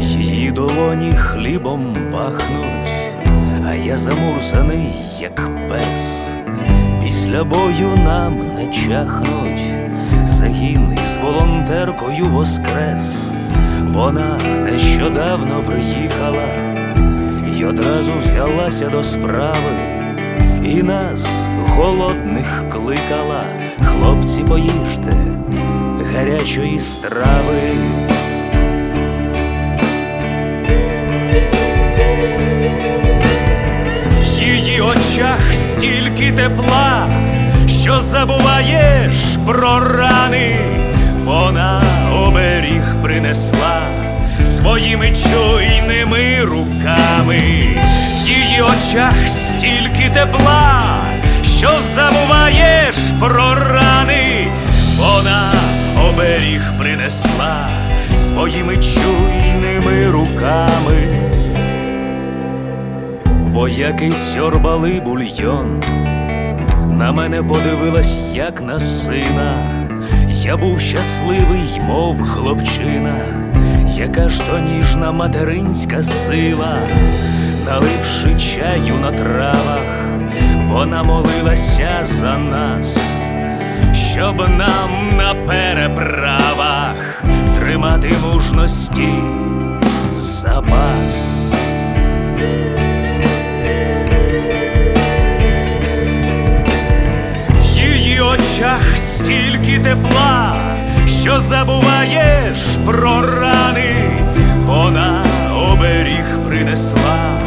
Її долоні хлібом пахнуть, а я замурзаний, як пес. Після бою нам не чахнуть, загін із волонтеркою воскрес. Вона нещодавно приїхала і одразу взялася до справи, і нас голодних кликала, хлопці, поїжте гарячої страви. Очах стільки тепла, що забуваєш про рани, вона оберіг принесла своїми чуйними руками, в її очах стільки тепла, що забуваєш про рани, вона оберіг принесла своїми чуйними руками. Вояки сьорбали бульйон, на мене подивилась, як на сина. Я був щасливий, мов хлопчина, яка ж то ніжна материнська сила, наливши чаю на травах, вона молилася за нас, щоб нам на переправах тримати мужності запас. Очах стільки тепла, що забуваєш про рани, вона оберіг принесла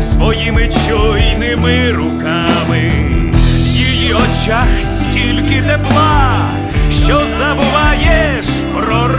своїми чуйними руками, в її очах стільки тепла, що забуваєш про рани,